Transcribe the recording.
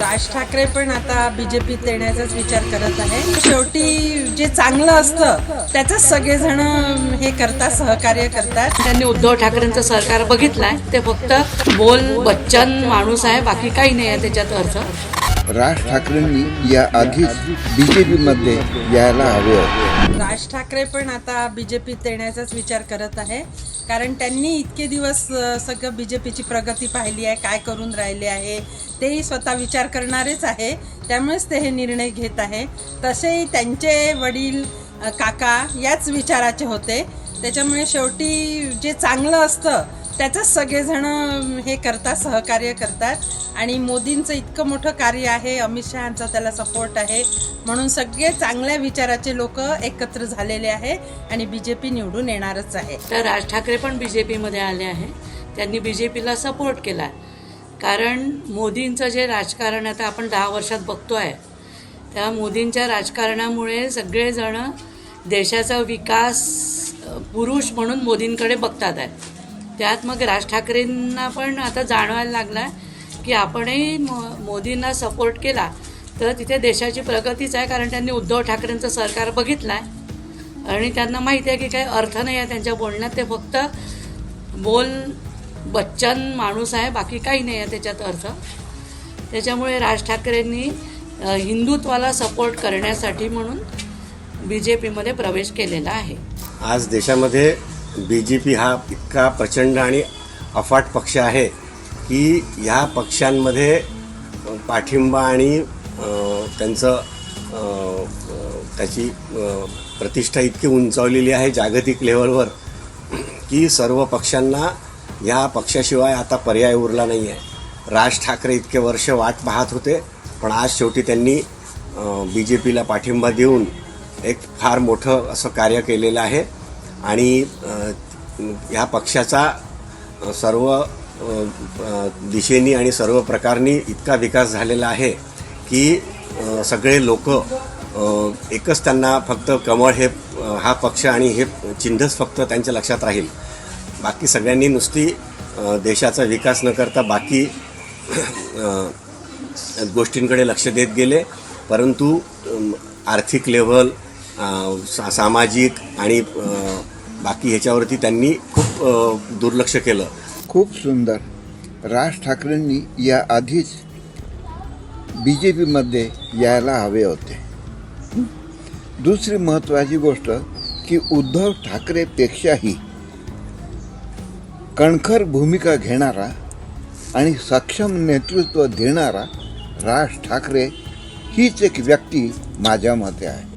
राज ठाकरे पण आता बीजेपीत येण्याचाच विचार करत आहे. शेवटी जे चांगलं असतं त्याचंच सगळेजण हे करतात सहकार्य करतात. त्यांनी उद्धव ठाकरेंचं सरकार बघितलंय ते फक्त बोल बच्चन माणूस आहे बाकी काही नाही आहे त्याच्यात अर्थ. राज ठाकरेंनी या आधीच बीजेपीमध्ये यायला हवे. राज ठाकरे पण आता बीजेपीत येण्याचाच विचार करत आहे. कारण त्यांनी इतके दिवस सगळं बी जे पीची प्रगती पाहिली आहे काय करून राहिले आहे तेही स्वतः विचार करणारेच आहे. त्यामुळेच ते हे निर्णय घेत आहे. तसेही त्यांचे वडील काका याच विचाराचे होते. त्याच्यामुळे शेवटी जे चांगलं असतं त्याचंच सगळेजण हे करतात सहकार्य करतात. आणि मोदींचं इतकं मोठं कार्य आहे अमित शहाचा त्याला सपोर्ट आहे. म्हणून सगळे चांगल्या विचाराचे लोक एकत्र झालेले आहे आणि बी जे पी निवडून येणारच आहे. तर राज ठाकरे पण बी जे पीमध्ये आले आहे. त्यांनी बी जे पीला सपोर्ट केला आहे कारण मोदींचं जे राजकारण आता आपण दहा वर्षात बघतो आहे त्या मोदींच्या राजकारणामुळे सगळेजण देशाचा विकास पुरुष म्हणून मोदींकडे बघतात आहे. त्यात मग राज ठाकरेंना पण आता जाणवायला लागला आहे की आपणही मो मोदींना सपोर्ट केला तर तिथे देशाची प्रगतीच आहे कारण त्यांनी उद्धव ठाकरेंचं सरकार बघितलं आहे आणि त्यांना माहिती आहे की काही अर्थ नाही आहे त्यांच्या बोलण्यात ते फक्त बोल बच्चन माणूस आहे बाकी काही नाही आहे त्याच्यात अर्थ. त्याच्यामुळे राज ठाकरेंनी हिंदुत्वाला सपोर्ट करण्यासाठी म्हणून बी जे पीमध्ये प्रवेश केलेला आहे. आज देशामध्ये बी जे पी हा इतका प्रचंड आणि अफाट पक्ष आहे की ह्या पक्षांमध्ये पाठिंबा आणि त्यांचं त्याची प्रतिष्ठा इतकी उंचावलेली आहे जागतिक लेवलवर की सर्व पक्षांना ह्या पक्षाशिवाय आता पर्याय उरला नाही आहे राज ठाकरे इतके वर्ष वाट पाहत होते पण आज शेवटी त्यांनी बी जे पीला पाठिंबा देऊन एक फार मोठं असं कार्य केलेलं आहे. आणि ह्या पक्षाचा सर्व दिशेनी आणि सर्व प्रकारनी इतका विकास झालेला आहे की सगळे लोक एकच त्यांना फक्त कमळ हे हा पक्ष आणि हे चिन्हच फक्त त्यांच्या लक्षात राहील. बाकी सगळ्यांनी नुसती देशाचा विकास न करता बाकी गोष्टींकडे लक्ष देत गेले. परंतु आर्थिक लेव्हल सा सामाजिक आणि बाकी ह्याच्यावरती त्यांनी खूप दुर्लक्ष केलं. खूप सुंदर. राज ठाकरेंनी या आधीच बी जे पीमध्ये यायला हवे होते. दुसरी महत्त्वाची गोष्ट की उद्धव ठाकरेपेक्षाही कणखर भूमिका घेणारा आणि सक्षम नेतृत्व देणारा राज ठाकरे हीच एक व्यक्ती माझ्या मते आहे.